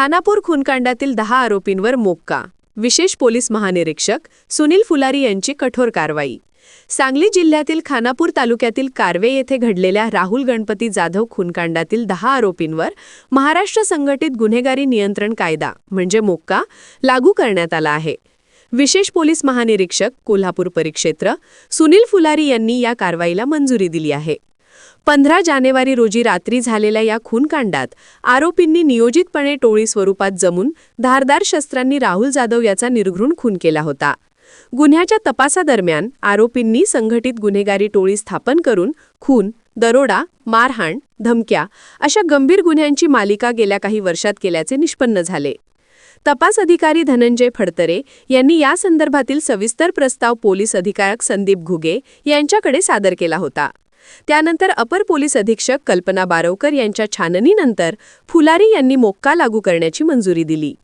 खानापूर खूनकांडातील दहा आरोपींवर मोक्का. विशेष पोलीस महानिरीक्षक सुनील फुलारी यांची कठोर कारवाई. सांगली जिल्ह्यातील खानापूर तालुक्यातील कारवे येथे घडलेल्या राहुल गणपती जाधव खूनकांडातील दहा आरोपींवर महाराष्ट्र संघटित गुन्हेगारी नियंत्रण कायदा म्हणजे मोक्का लागू करण्यात आला आहे. विशेष पोलीस महानिरीक्षक कोल्हापूर परिक्षेत्र सुनील फुलारी यांनी या कारवाईला मंजुरी दिली आहे. पंधरा जानेवारी रोजी रात्री झालेल्या या खूनकांडात आरोपींनी नियोजितपणे टोळी स्वरूपात जमून धारदार शस्त्रांनी राहुल जाधव याचा निर्घृण खून केला होता. गुन्ह्याच्या तपासादरम्यान आरोपींनी संघटित गुन्हेगारी टोळी स्थापन करून खून दरोडा मारहाण धमक्या अशा गंभीर गुन्ह्यांची मालिका गेल्या काही वर्षात केल्याचे निष्पन्न झाले. तपास अधिकारी धनंजय फडतरे यांनी या संदर्भातील सविस्तर प्रस्ताव पोलीस अधिकारक संदीप घुगे यांच्याकडे सादर केला होता. त्यानंतर अपर पोलीस अधीक्षक कल्पना बारवकर यांच्या छाननीनंतर फुलारी यांनी मोक्का लागू करण्याची मंजुरी दिली.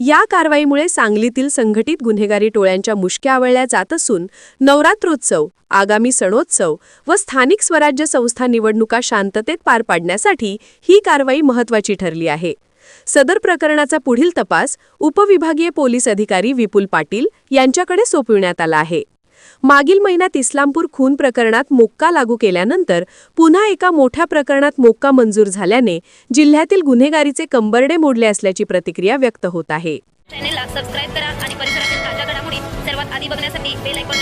या कारवाईमुळे सांगलीतील संघटित गुन्हेगारी टोळ्यांच्या मुष्क्या आवळल्या जात असून नवरात्रोत्सव आगामी सणोत्सव व स्थानिक स्वराज्य संस्था निवडणुका शांततेत पार पाडण्यासाठी ही कारवाई महत्त्वाची ठरली आहे. सदर प्रकरणाचा पुढील तपास उपविभागीय पोलीस अधिकारी विपुल पाटील यांच्याकडे सोपविण्यात आला आहे. मागील महिन्यात इस्लामपूर खून प्रकरणात मोक्का लागू केल्यानंतर पुन्हा एका मोठ्या प्रकरणात मोक्का मंजूर झाल्याने जिल्ह्यातील गुन्हेगारीचे कंबरडे मोडले असल्याची प्रतिक्रिया व्यक्त होत आहे. चॅनेलला सबस्क्राईब करा आणि परिसरातील ताज्या घडामोडी सर्वात आधी बघण्यासाठी बेल आयकॉन